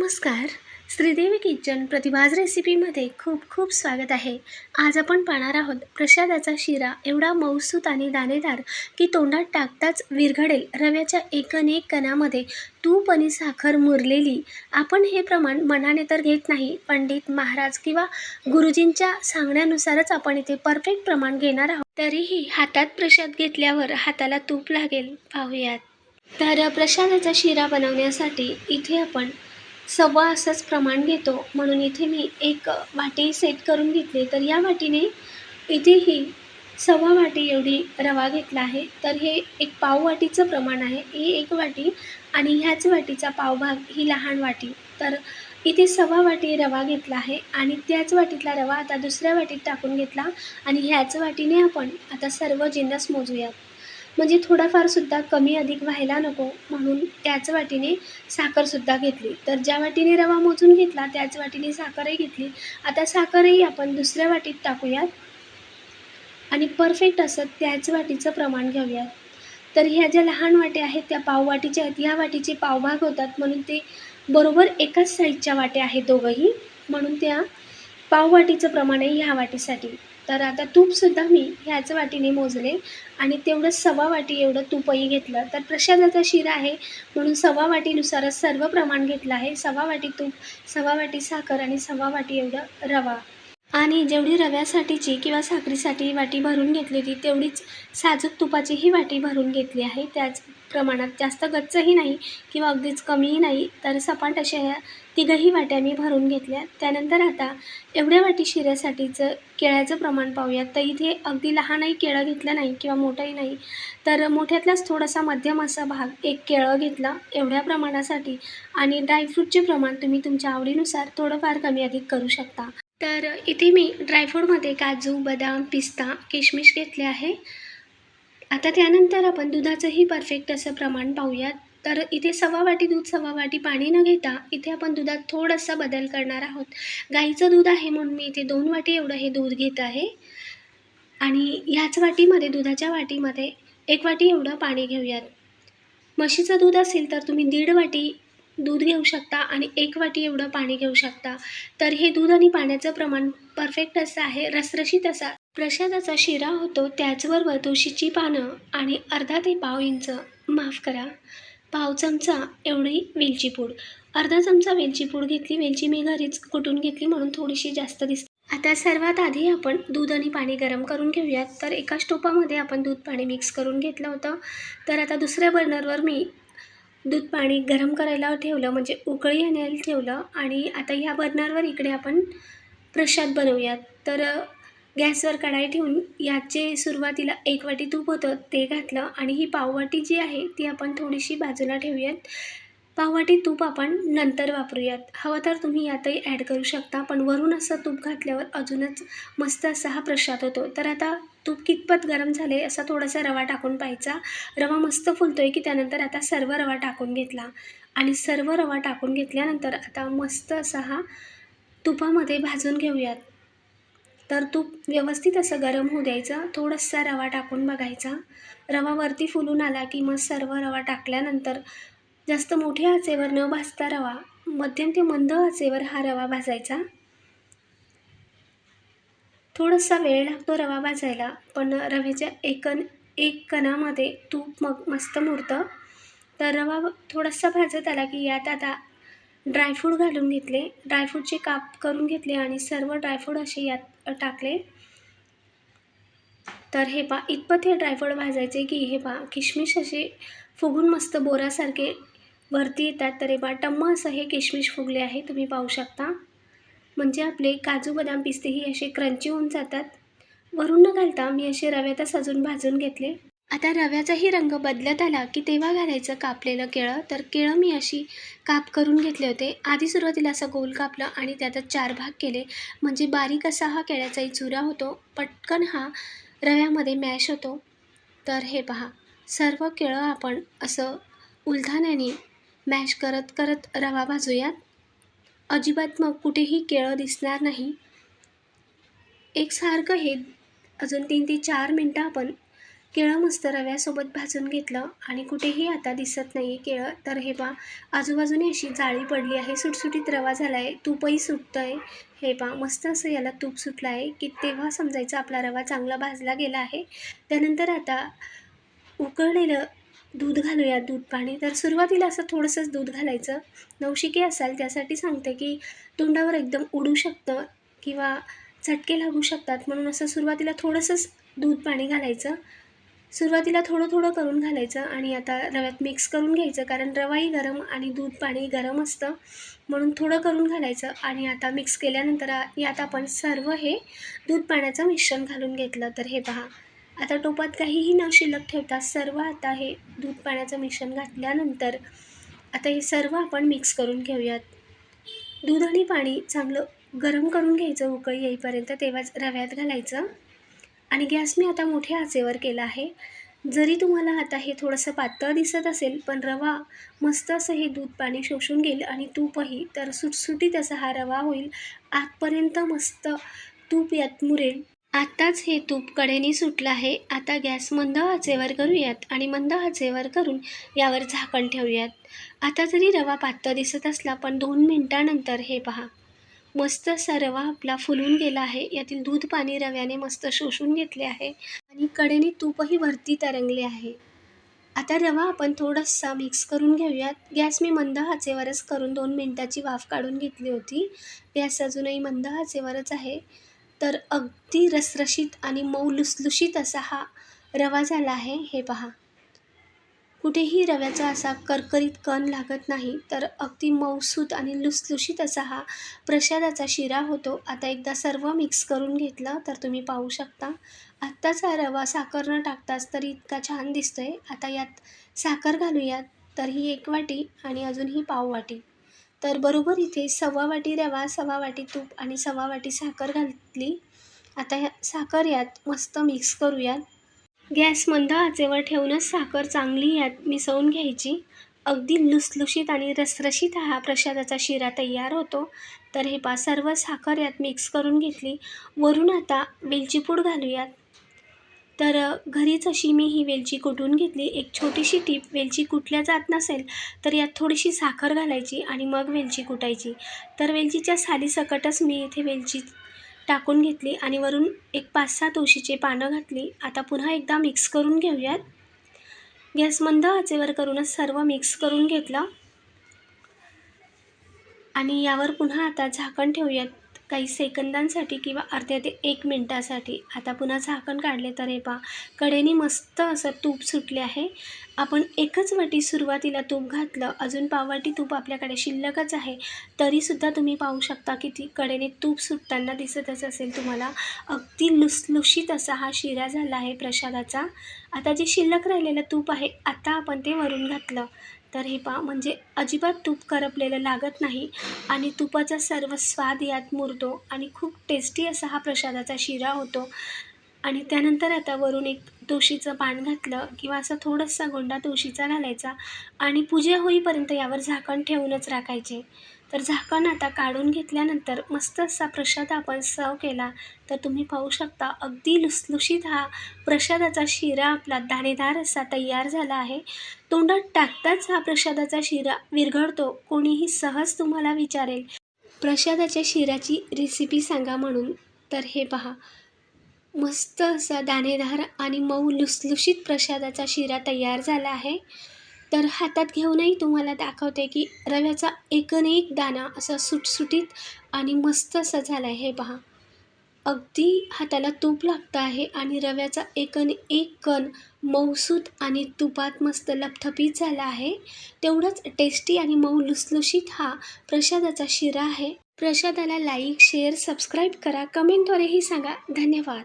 नमस्कार. श्रीदेवी किचन प्रतिभाज रेसिपीमध्ये खूप खूप स्वागत आहे. आज आपण पाहणार आहोत प्रसादाचा शिरा एवढा मौसूत आणि दाणेदार की तोंडात टाकताच विरघडेल रव्याच्या एकनेक कणामध्ये तूप आणि साखर मुरलेली. आपण हे प्रमाण मनाने तर घेत नाही पंडित महाराज किंवा गुरुजींच्या सांगण्यानुसारच आपण इथे परफेक्ट प्रमाण घेणार आहोत. तरीही हातात प्रसाद घेतल्यावर हाताला तूप लागेल. पाहूयात. तर प्रसादाचा शिरा बनवण्यासाठी इथे आपण सव्वा असंच प्रमाण घेतो. म्हणून इथे मी एक वाटी सेट करून घेतली. तर या वाटीने इथेही सव्वा वाटी एवढी रवा घेतला आहे. तर हे एक पाव वाटीचं प्रमाण आहे. ही एक वाटी आणि ह्याच वाटीचा पावभाग ही लहान वाटी. तर इथे सव्वा वाटी रवा घेतला आहे आणि त्याच वाटीतला रवा आता दुसऱ्या वाटीत टाकून घेतला आणि ह्याच वाटीने आपण आता सर्व जिन्नस मोजूयात म्हणजे थोडाफारसुद्धा कमी अधिक व्हायला नको म्हणून त्याच वाटीने साखरसुद्धा घेतली. तर ज्या वाटीने रवा मोजून घेतला त्याच वाटीने साखरही घेतली. आता साखरही आपण दुसऱ्या वाटीत टाकूयात. आणि परफेक्ट असं त्याच वाटीचं प्रमाण घेऊयात. तर ह्या ज्या लहान वाट्या आहेत त्या पाववाटीच्या आहेत ह्या वाटीचे पावभाग होतात म्हणून ते बरोबर एकाच साईजच्या वाट्या आहेत दोघंही. म्हणून त्या पाव वाटीचं प्रमाण आहे ह्या वाटीसाठी. तर आता तूपसुद्धा मी ह्याच वाटीने मोजले आणि तेवढं सव्वा वाटी एवढं तूपही घेतलं. तर प्रसादाचा शिरा आहे म्हणून सवा वाटीनुसारच सर्व प्रमाण घेतलं आहे. सवा वाटी तूप सवा वाटी साखर आणि सव्वा वाटी एवढं रवा. आणि जेवढी रव्यासाठीची किंवा साखरीसाठी वाटी भरून घेतलेली तेवढीच साजूक तुपाचीही वाटी भरून घेतली आहे. त्याच प्रमाणात जास्त गच्चही नाही किंवा अगदीच कमीही नाही तर सपाट अशा ह्या तिघंही वाट्या मी भरून घेतल्या. त्यानंतर आता एवढ्या वाटी शिऱ्यासाठीचं केळ्याचं प्रमाण पाहूयात. तर इथे अगदी लहानही केळं घेतलं नाही किंवा मोठंही नाही तर मोठ्यातलाच थोडासा मध्यम असा भाग एक केळं घेतला एवढ्या प्रमाणासाठी. आणि ड्रायफ्रूटचे प्रमाण तुम्ही तुमच्या आवडीनुसार थोडंफार कमी अधिक करू शकता. तर इथे मी ड्रायफ्रूटमध्ये काजू बदाम पिस्ता किशमिश घेतले आहे. आता त्यानंतर आपण दुधाचंही परफेक्ट असं प्रमाण पाहूयात. तर इथे सव्वा वाटी दूध सव्वा वाटी पाणी न घेता इथे आपण दुधात थोडासा बदल करणार आहोत. गाईचं दूध आहे म्हणून मी इथे दोन वाटी एवढं हे दूध घेत आहे. आणि ह्याच वाटीमध्ये दुधाच्या वाटीमध्ये एक वाटी एवढं पाणी घेऊयात. म्हशीचं दूध असेल तर तुम्ही दीड वाटी दूध घेऊ शकता आणि एक वाटी एवढं पाणी घेऊ शकता. तर हे दूध आणि पाण्याचं प्रमाण परफेक्ट असं आहे. रसरशीत असा प्रसादाचा शिरा होतो त्याचबरोबर तुळशीची पानं आणि अर्धा ते पाव इंच. माफ करा. पाव चमचा एवढी वेलची पूड. अर्धा चमचा वेलची पूड घेतली वेलची मी घरीच कुटून घेतली म्हणून थोडीशी जास्त दिसते. आता सर्वात आधी आपण दूध आणि पाणी गरम करून घेऊयात. तर एका स्टोपामध्ये आपण दूध पाणी मिक्स करून घेतलं होतं. तर आता दुसऱ्या बर्नरवर मी दूध पाणी गरम करायला ठेवलं म्हणजे उकळी आणायला ठेवलं आणि आता ह्या बर्नरवर इकडे आपण प्रसाद बनवूयात. तर गॅसवर कढाई ठेवून याचे सुरुवातीला एक वाटी तूप होतं ते घातलं आणि ही पाववाटी जी आहे ती आपण थोडीशी बाजूला ठेवूयात. पाववाटी तूप आपण नंतर वापरूयात. हवं तर तुम्ही यातही ॲड करू शकता पण वरून असं तूप घातल्यावर अजूनच मस्त असा हा प्रसाद होतो. तर आता तूप कितपत गरम झाले असा थोडासा रवा टाकून पाहायचा. रवा मस्त फुलतो आहे की त्यानंतर आता सर्व रवा टाकून घेतला. आणि सर्व रवा टाकून घेतल्यानंतर आता मस्त असा हा तुपामध्ये भाजून घेऊयात. तर तूप व्यवस्थित असं गरम होऊ द्यायचं. थोडासा रवा टाकून बघायचा. रवा वरती फुलून आला की मग सर्व रवा टाकल्यानंतर जास्त मोठ्या आचेवर न भाजता रवा मध्यम ते मंद आचेवर हा रवा भाजायचा. थोडासा वेळ लागतो रवा भाजायला पण रव्याच्या एकन एक कणामध्ये तूप मग मस्त मुरतं. तर रवा थोडासा भाजत आला की यात आता ड्रायफ्रूट घालून घेतले. ड्रायफ्रूटचे काप करून घेतले आणि सर्व ड्रायफ्रूट असे यात टाकले. तर हे पा इतपत हे ड्रायफ्रूट भाजायचे की हे पा किशमिश असे फुगून मस्त बोरासारखे वरती येतात. तर बा टम्म असं हे किशमिश फुगले आहे तुम्ही पाहू शकता. म्हणजे आपले काजू बदाम पिस्तेही असे क्रंची होऊन जातात. वरून न घालता मी असे रव्यातच अजून भाजून घेतले. आता रव्याचाही रंग बदलत आला की तेव्हा घालायचं कापलेलं केळं. तर केळं मी अशी काप करून घेतले होते. आधी सुरुवातीला असं गोल कापलं आणि त्यातच चार भाग केले. म्हणजे बारीक असा हा केळ्याचाही चुरा होतो. पटकन हा रव्यामध्ये मॅश होतो. तर हे पहा सर्व केळं आपण असं उलथाण्याने मॅश करत करत रवा भाजूयात. अजिबात मग कुठेही केळं दिसणार नाही. एकसारखं हे. अजून तीन ते चार मिनटं आपण केळं मस्त रव्यासोबत भाजून घेतलं आणि कुठेही आता दिसत नाही आहे केळं तर हे पा आजूबाजूने अशी जाळी पडली आहे सुटसुटीत रवा झाला आहे तूपही सुटतं आहे हे पा मस्त असं याला तूप सुटलं आहे की तेव्हा समजायचं आपला रवा चांगला भाजला गेला आहे. त्यानंतर आता उकळलेलं दूध घालूया दूध पाणी. तर सुरुवातीला असं थोडंसंच दूध घालायचं. नवशिके असाल त्यासाठी सांगते की तोंडावर एकदम उडू शकतं किंवा चटके लागू शकतात. म्हणून असं सुरुवातीला थोडंसंच दूध पाणी घालायचं. सुरुवातीला थोडं थोडं करून घालायचं आणि आता रव्यात मिक्स करून घ्यायचं कारण रवाही गरम आणि दूध पाणी गरम असतं. म्हणून थोडं करून घालायचं आणि आता मिक्स केल्यानंतर यात आपण सर्व हे दूध पाण्याचं मिश्रण घालून घेतलं. तर हे पहा. आता टोपात काहीही न शिल्लक ठेवता सर्व आता हे दूध पाण्याचं मिश्रण घातल्यानंतर आता हे सर्व आपण मिक्स करून घेऊयात. दूध आणि पाणी चांगलं गरम करून घ्यायचं उकळी येईपर्यंत तेव्हाच रव्यात घालायचं. आणि गॅस मी आता मोठ्या आचेवर केला आहे. जरी तुम्हाला आता हे थोडंसं पातळ दिसत असेल पण रवा मस्त असं हे दूध पाणी शोषून घेईल आणि तूपही तर सुटसुटीत असा हा रवा होईल. आतपर्यंत मस्त तूप यात मुरेल. आत्ताच हे तूप कडेने सुटलं आहे. आता गॅस मंद आचेवर करूयात आणि मंद आचेवर करून यावर झाकण ठेवूयात. आता जरी रवा पातळ दिसत असला पण दोन मिनटानंतर हे पहा. मस्त असा रवा आपला फुलून गेला आहे. यातील दूध पाणी रव्याने मस्त शोषून घेतले आहे आणि कडेने तूपही वरती तरंगले आहे. आता रवा आपण थोडासा मिक्स करून घेऊयात. गॅस मी मंद हाचेवरच करून दोन मिनटाची वाफ काढून घेतली होती. गॅस अजूनही मंद हाचेवरच आहे. तर अगदी रसरशीत आणि मऊ लुसलुशीत असा हा रवा झाला आहे हे पहा. कुठेही रव्याचा असा करकरीत कण लागत नाही तर अगदी मऊसूत आणि लुसलुशीत असा हा प्रसादाचा शिरा होतो. आता एकदा सर्व मिक्स करून घेतलं तर तुम्ही पाहू शकता. आत्ताच हा रवा साखर न टाकताच तरी इतका छान दिसतो आहे आता यात साखर घालूयात तर ही एक वाटी आणि अजून ही पाव वाटी. तर बरोबर इथे सव्वा वाटी रवा सव्वा वाटी तूप आणि सव्वा वाटी साखर घातली. आता ह्या साखर यात मस्त मिक्स करूयात. गॅस मंद आचेवर ठेवूनच साखर चांगली यात मिसळून घ्यायची. अगदी लुसलुशीत आणि रसरशीत हा प्रसादाचा शिरा तयार होतो. तर हे पा सर्व साखर यात मिक्स करून घेतली. वरून आता वेलचीपूड घालूयात. तर घरीच अशी मी ही वेलची कुटून घेतली. एक छोटीशी टीप वेलची कुटल्या जात नसेल तर यात थोडीशी साखर घालायची आणि मग वेलची कुटायची. तर वेलचीच्या सालीसकटच मी इथे वेलची टाकून घेतली आणि वरून एक पाच सहा तुळशीचे पानं घातली. आता पुन्हा एकदा मिक्स करून घेऊयात. गॅस मंद आचेवर करूनच सर्व मिक्स करून घेतलं. आणि यावर पुन्हा आता झाकण ठेवूयात. काही सेकंदांसाठी किंवा अर्ध्या ते एक मिनटासाठी. आता पुन्हा झाकण काढले तर हे पा कडेने मस्त असं तूप सुटले आहे. आपण एकच वाटी सुरुवातीला तूप घातलं अजून पाववाटी तूप आपल्याकडे शिल्लकच आहे. तरीसुद्धा तुम्ही पाहू शकता की ती कडेने तूप सुटताना दिसतच असेल तुम्हाला. अगदी लुसलुशीत असा हा शिरा झाला आहे प्रसादाचा. आता जे शिल्लक राहिलेलं तूप आहे आता आपण ते वरून घातलं. तर हे पा म्हणजे अजिबात तूप करपलेलं लागत नाही आणि तुपाचा सर्व स्वाद यात मुरतो आणि खूप टेस्टी असा हा प्रसादाचा शिरा होतो. आणि त्यानंतर आता वरून एक तुळशीचं पान घातलं किंवा असा थोडासा गोंडा तुळशीचा घालायचा आणि पूजा होईपर्यंत यावर झाकण ठेवूनच राखायचे. तर झाकण आता काढून घेतल्यानंतर मस्त असा प्रसाद आपण सर्व केला तर तुम्ही पाहू शकता अगदी लुसलुशीत हा प्रसादाचा शिरा आपला दाणेदार असा तयार झाला आहे. तोंडात टाकताच हा प्रसादाचा शिरा विरघळतो कोणीही सहज तुम्हाला विचारेल. प्रसादाच्या शिऱ्याची रेसिपी सांगा म्हणून. तर हे पहा मस्त असा दाणेदार आणि मऊ लुसलुशीत प्रसादाचा शिरा तयार झाला आहे. तर हातात घेऊनही तुम्हाला दाखवते की रव्याचा एकनेक दाणा असा सुटसुटीत आणि मस्त असा झाला आहे हे पहा. अगदी हाताला तूप लागतं आहे आणि रव्याचा एकन एक कण मऊसूत आणि तुपात मस्त लपथपीत झाला आहे. तेवढंच टेस्टी आणि मऊ लुसलुशीत हा प्रसादाचा शिरा आहे. प्रसादाला लाईक शेअर सबस्क्राईब करा. कमेंटद्वारेही सांगा. धन्यवाद.